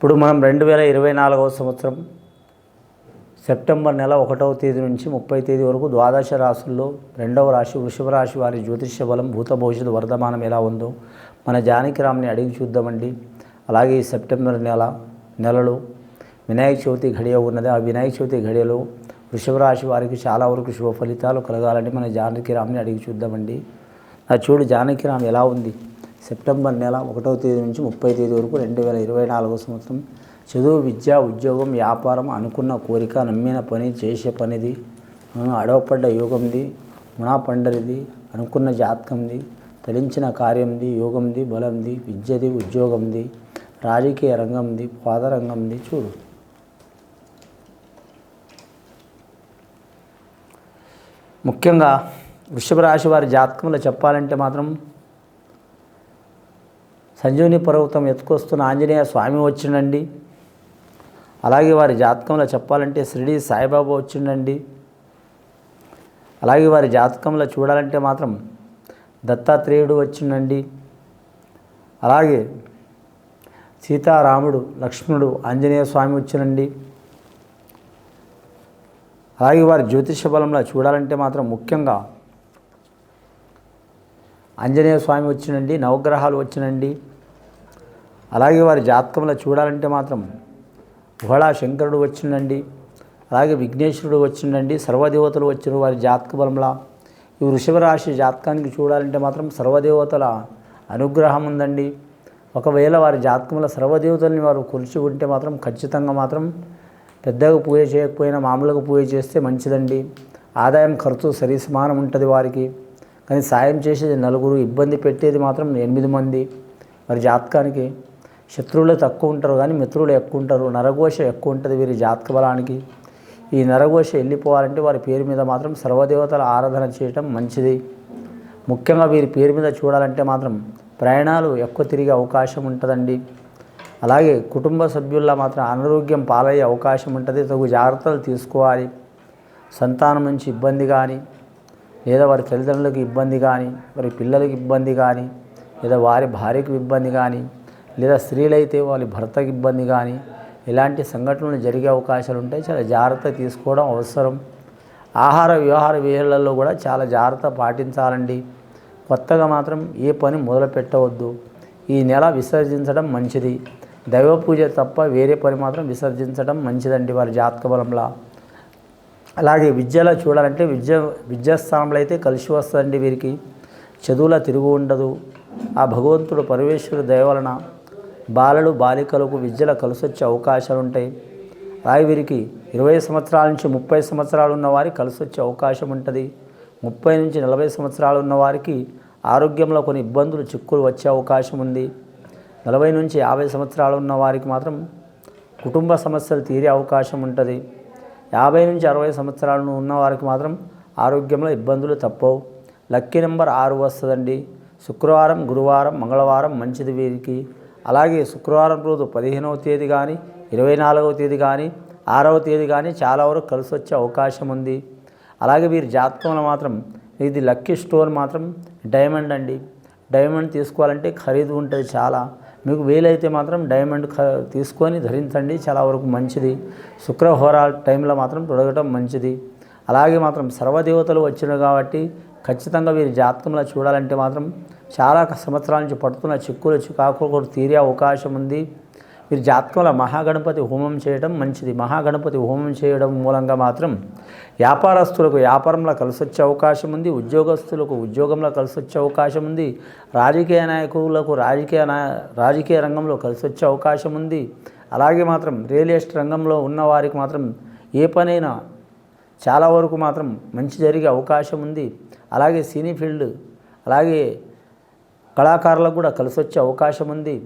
ఇప్పుడు మనం రెండు వేల ఇరవై నాలుగవ సంవత్సరం సెప్టెంబర్ నెల ఒకటవ తేదీ నుంచి ముప్పై తేదీ వరకు ద్వాదశ రాశుల్లో రెండవ రాశి వృషభ రాశి వారి జ్యోతిష్య బలం భూత భవిష్యత్తు వర్ధమానం ఎలా ఉందో మన జానకిరామ్ని అడిగి చూద్దామండి. అలాగే ఈ సెప్టెంబర్ నెల నెలలో వినాయక చవితి ఘడియ ఉన్నది. ఆ వినాయక చవితి ఘడియలో వృషభ రాశి వారికి చాలా వరకు శుభ ఫలితాలు కలగాలని మన జానకిరామ్ని అడిగి చూద్దామండి. నా చూడు జానకిరామ్ ఎలా ఉంది? సెప్టెంబర్ నెల ఒకటవ తేదీ నుంచి ముప్పై తేదీ వరకు రెండు వేల ఇరవై నాలుగో సంవత్సరం. చదువు విద్య ఉద్యోగం వ్యాపారం అనుకున్న కోరిక నమ్మిన పని చేసే పనిది అడవపడ్డ యోగంది మునా పండరిది అనుకున్న జాతకంది తలించిన కార్యంది యోగంది బలంది విద్యది ఉద్యోగంది రాజకీయ రంగంది పాదరంగంది చూడు. ముఖ్యంగా వృషభ రాశి వారి జాతకంలో చెప్పాలంటే మాత్రం సంజీవని పర్వతం ఎత్తుకొస్తున్న ఆంజనేయ స్వామి వచ్చిండండి. అలాగే వారి జాతకంలో చెప్పాలంటే షిరిడి సాయిబాబా వచ్చిండండి. అలాగే వారి జాతకంలో చూడాలంటే మాత్రం దత్తాత్రేయుడు వచ్చిండండి. అలాగే సీతారాముడు లక్ష్మణుడు ఆంజనేయ స్వామి వచ్చినండి అలాగే వారి జ్యోతిష బలంలో చూడాలంటే మాత్రం ముఖ్యంగా ఆంజనేయ స్వామి వచ్చినండి నవగ్రహాలు వచ్చినండి అలాగే వారి జాతకంలో చూడాలంటే మాత్రం భోళా శంకరుడు వచ్చిండండి అలాగే విఘ్నేశ్వరుడు వచ్చిండండి సర్వదేవతలు వచ్చిన వారి జాతక బలంలా. ఈ వృషభ రాశి జాతకానికి చూడాలంటే మాత్రం సర్వదేవతల అనుగ్రహం ఉందండి. ఒకవేళ వారి జాతకంలో సర్వదేవతల్ని వారు కొలిచి ఉంటే మాత్రం ఖచ్చితంగా మాత్రం పెద్దగా పూజ చేయకపోయినా మామూలుగా పూజ చేస్తే మంచిదండి. ఆదాయం ఖర్చు సరి సమానం ఉంటుంది వారికి. కానీ సాయం చేసేది నలుగురు ఇబ్బంది పెట్టేది మాత్రం ఎనిమిది మంది వారి జాతకానికి. శత్రువులు తక్కువ ఉంటారు కానీ మిత్రులు ఎక్కువ ఉంటారు నరఘోష ఎక్కువ ఉంటుంది వీరి జాతక బలానికి. ఈ నరఘోష వెళ్ళిపోవాలంటే వారి పేరు మీద మాత్రం సర్వదేవతల ఆరాధన చేయటం మంచిది. ముఖ్యంగా వీరి పేరు మీద చూడాలంటే మాత్రం ప్రయాణాలు ఎక్కువ తిరిగే అవకాశం ఉంటుందండి. అలాగే కుటుంబ సభ్యుల్లో మాత్రం అనారోగ్యం పాలయ్యే అవకాశం ఉంటుంది తగు జాగ్రత్తలు తీసుకోవాలి. సంతానం నుంచి ఇబ్బంది కానీ లేదా వారి తల్లిదండ్రులకు ఇబ్బంది కానీ వారి పిల్లలకు ఇబ్బంది కానీ లేదా వారి భార్యకు ఇబ్బంది కానీ లేదా స్త్రీలైతే వాళ్ళ భర్తకి ఇబ్బంది కానీ ఇలాంటి సంఘటనలు జరిగే అవకాశాలు ఉంటాయి. చాలా జాగ్రత్త తీసుకోవడం అవసరం. ఆహార వ్యవహార వేళల్లో కూడా చాలా జాగ్రత్త పాటించాలండి. కొత్తగా మాత్రం ఏ పని మొదలు పెట్టవద్దు. ఈ నెల విసర్జించడం మంచిది. దైవ పూజ తప్ప వేరే పని మాత్రం విసర్జించడం మంచిదండి వారి జాతక బలంలా. అలాగే విద్యలో చూడాలంటే విద్య విద్యాస్థానంలో అయితే కలిసి వస్తుందండి వీరికి. చదువుల తిరుగు ఉండదు. ఆ భగవంతుడు పరమేశ్వరుడు దయవలన బాలలు బాలికలకు విద్యలో కలిసొచ్చే అవకాశాలు ఉంటాయి అలాగే వీరికి ఇరవై సంవత్సరాల నుంచి ముప్పై సంవత్సరాలు ఉన్నవారికి కలిసొచ్చే అవకాశం ఉంటుంది ముప్పై నుంచి నలభై సంవత్సరాలు ఉన్నవారికి ఆరోగ్యంలో కొన్ని ఇబ్బందులు చిక్కులు వచ్చే అవకాశం ఉంది నలభై నుంచి యాభై సంవత్సరాలు ఉన్న వారికి మాత్రం కుటుంబ సమస్యలు తీరే అవకాశం ఉంటుంది యాభై నుంచి అరవై సంవత్సరాలు ఉన్న వారికి మాత్రం ఆరోగ్యంలో ఇబ్బందులు తప్పవు. లక్కీ నెంబర్ ఆరు వస్తుందండి. శుక్రవారం గురువారం మంగళవారం మంచిది వీరికి. అలాగే శుక్రవారం రోజు పదిహేనవ తేదీ కానీ ఇరవై నాలుగవ తేదీ కానీ ఆరవ తేదీ కానీ చాలా వరకు కలిసి వచ్చే అవకాశం ఉంది. అలాగే వీరి జాతకంలో మాత్రం ఇది లక్కీ స్టోన్ మాత్రం డైమండ్ అండి. డైమండ్ తీసుకోవాలంటే ఖరీదు ఉంటుంది చాలా. మీకు వీలైతే మాత్రం డైమండ్ తీసుకొని ధరించండి చాలా వరకు మంచిది. శుక్రహోరాల టైంలో మాత్రం తొడగటం మంచిది. అలాగే మాత్రం సర్వదేవతలు వచ్చినాయి కాబట్టి ఖచ్చితంగా వీరి జాతకంలో చూడాలంటే మాత్రం చాలా సంవత్సరాల నుంచి పడుతున్న చిక్కులు చికాకులు కూడా తీరే అవకాశం ఉంది. వీరి జాతకంలో మహాగణపతి హోమం చేయడం మంచిది. మహాగణపతి హోమం చేయడం మూలంగా మాత్రం వ్యాపారస్తులకు వ్యాపారంలో కలిసి వచ్చే అవకాశం ఉంది. ఉద్యోగస్తులకు ఉద్యోగంలో కలిసి వచ్చే అవకాశం ఉంది. రాజకీయ నాయకులకు రాజకీయ నా రాజకీయ రంగంలో కలిసి వచ్చే అవకాశం ఉంది. అలాగే మాత్రం రియల్ ఎస్టేట్ రంగంలో ఉన్న వారికి మాత్రం ఏ పనైనా చాలా వరకు మాత్రం మంచి జరిగే అవకాశం ఉంది. అలాగే సినీ ఫీల్డ్ అలాగే కళాకారులకు కూడా కలిసి వచ్చే అవకాశం ఉంది.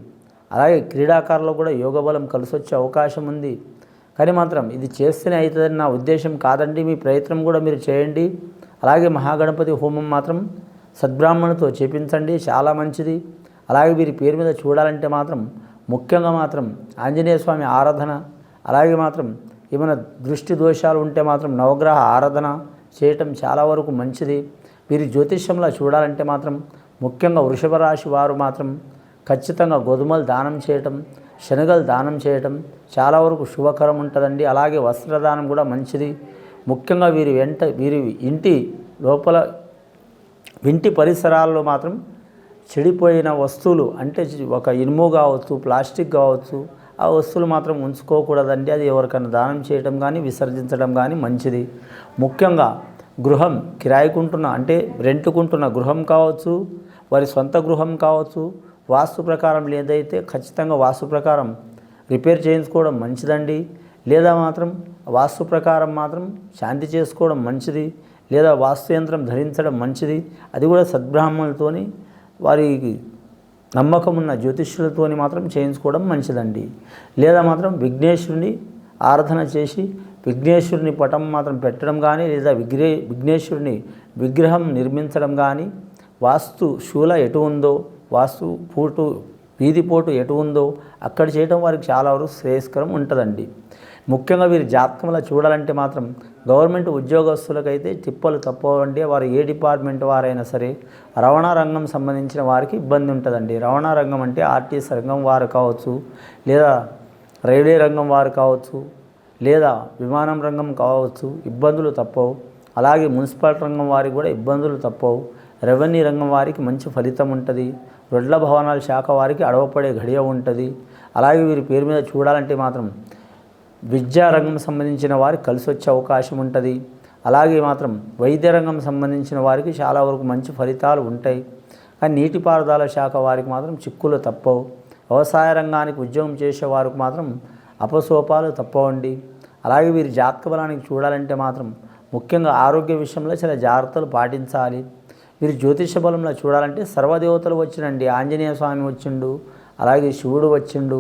అలాగే క్రీడాకారులకు కూడా యోగ బలం కలిసి వచ్చే అవకాశం ఉంది. కానీ మాత్రం ఇది చేస్తేనే అవుతుందని నా ఉద్దేశం కాదండి. మీ ప్రయత్నం కూడా మీరు చేయండి. అలాగే మహాగణపతి హోమం మాత్రం సద్బ్రాహ్మణుతో చేపించండి. చాలా మంచిది. అలాగే వీరి పేరు మీద చూడాలంటే మాత్రం ముఖ్యంగా మాత్రం ఆంజనేయ స్వామి ఆరాధన అలాగే మాత్రం ఏమైనా దృష్టి దోషాలు ఉంటే మాత్రం నవగ్రహ ఆరాధన చేయటం చాలా వరకు మంచిది. వీరి జ్యోతిష్యంలో చూడాలంటే మాత్రం ముఖ్యంగా వృషభ రాశి వారు మాత్రం ఖచ్చితంగా గోధుమలు దానం చేయటం శనగలు దానం చేయటం చాలా వరకు శుభకరం ఉంటుందండి. అలాగే వస్త్రదానం కూడా మంచిది. ముఖ్యంగా వీరి వెంట వీరి ఇంటి లోపల ఇంటి పరిసరాల్లో మాత్రం చెడిపోయిన వస్తువులు అంటే ఒక ఇనుము కావచ్చు ప్లాస్టిక్ కావచ్చు ఆ వస్తువులు మాత్రం ఉంచుకోకూడదండి. అది ఎవరికైనా దానం చేయడం కానీ విసర్జించడం కానీ మంచిది. ముఖ్యంగా గృహం కిరాయికుంటున్న అంటే రెంట్కుంటున్న గృహం కావచ్చు వారి సొంత గృహం కావచ్చు వాస్తు ప్రకారం లేదైతే ఖచ్చితంగా వాస్తు ప్రకారం రిపేర్ చేయించుకోవడం మంచిదండి. లేదా మాత్రం వాస్తు ప్రకారం మాత్రం శాంతి చేసుకోవడం మంచిది. లేదా వాస్తు యంత్రం ధరించడం మంచిది. అది కూడా సద్బ్రాహ్మణులతోని వారికి నమ్మకం ఉన్న జ్యోతిష్యులతోని మాత్రం చేయించుకోవడం మంచిదండి. లేదా మాత్రం విఘ్నేశ్వరుని ఆరాధన చేసి విఘ్నేశ్వరుని పటం మాత్రం పెట్టడం కానీ లేదా విఘ్నే విఘ్నేశ్వరుని విగ్రహం నిర్మించడం కానీ వాస్తు శూల ఎటు ఉందో వాస్తు పోటు వీధి పోటు ఎటు ఉందో అక్కడ చేయడం వారికి చాలా వరకు శ్రేయస్కరం ఉంటుందండి. ముఖ్యంగా వీరి జాతకంలో చూడాలంటే మాత్రం గవర్నమెంట్ ఉద్యోగస్తులకైతే తిప్పలు తప్పవండి. వారు ఏ డిపార్ట్మెంట్ వారైనా సరే రవాణా రంగం సంబంధించిన వారికి ఇబ్బంది ఉంటుందండి. రవాణా రంగం అంటే ఆర్టీసీ రంగం వారు కావచ్చు లేదా రైల్వే రంగం వారు కావచ్చు లేదా విమానం రంగం కావచ్చు ఇబ్బందులు తప్పవు. అలాగే మున్సిపల్ రంగం వారికి కూడా ఇబ్బందులు తప్పవు. రెవెన్యూ రంగం వారికి మంచి ఫలితం ఉంటుంది. రొడ్ల భవనాల శాఖ వారికి అడవపడే ఘడియ ఉంటుంది. అలాగే వీరి పేరు మీద చూడాలంటే మాత్రం విద్యా రంగం సంబంధించిన వారికి కలిసి వచ్చే అవకాశం ఉంటుంది. అలాగే మాత్రం వైద్య రంగం సంబంధించిన వారికి చాలా వరకు మంచి ఫలితాలు ఉంటాయి. కానీ నీటిపారుదల శాఖ వారికి మాత్రం చిక్కులు తప్పవు. వ్యవసాయ రంగానికి ఉద్యోగం చేసే వారికి మాత్రం అపసోపాలు తప్పవండి. అలాగే వీరి జాతక బలానికి చూడాలంటే మాత్రం ముఖ్యంగా ఆరోగ్య విషయంలో చాలా జాగ్రత్తలు పాటించాలి. మీరు జ్యోతిష బలంలో చూడాలంటే సర్వదేవతలు వచ్చినండి ఆంజనేయ స్వామి వచ్చిండు అలాగే శివుడు వచ్చిండు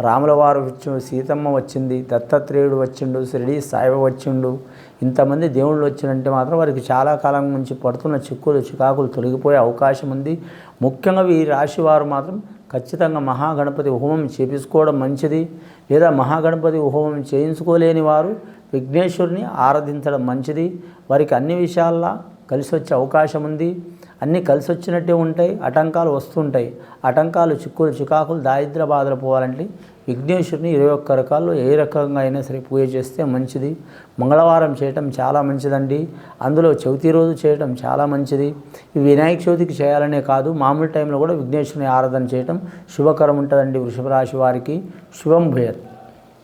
రాములవారు వచ్చి సీతమ్మ వచ్చింది దత్తాత్రేయుడు వచ్చిండు షిరిడి సాయిబాబా వచ్చిండు. ఇంతమంది దేవుళ్ళు వచ్చినంటే మాత్రం వారికి చాలా కాలం నుంచి పడుతున్న చిక్కులు చికాకులు తొలగిపోయే అవకాశం ఉంది. ముఖ్యంగా ఈ రాశి వారు మాత్రం ఖచ్చితంగా మహాగణపతి హోమం చేపించుకోవడం మంచిది. లేదా మహాగణపతి హోమం చేయించుకోలేని వారు విఘ్నేశ్వరుని ఆరాధించడం మంచిది. వారికి అన్ని విషయాల్లో కలిసి వచ్చే అవకాశం ఉంది. అన్నీ కలిసి వచ్చినట్టే ఉంటాయి. ఆటంకాలు వస్తుంటాయి. ఆటంకాలు చిక్కులు చికాకులు దారిద్ర బాధలు పోవాలంటే విఘ్నేశ్వరుని ఇరవై ఒక్క రకాల్లో ఏ రకంగా అయినా సరే పూజ చేస్తే మంచిది. మంగళవారం చేయటం చాలా మంచిదండి. అందులో చవితి రోజు చేయటం చాలా మంచిది. ఈ వినాయక చవితికి చేయాలనే కాదు మామూలు టైంలో కూడా విఘ్నేశ్వరుని ఆరాధన చేయటం శుభకరం ఉంటుందండి వృషభ రాశి వారికి. శుభం భూయత్.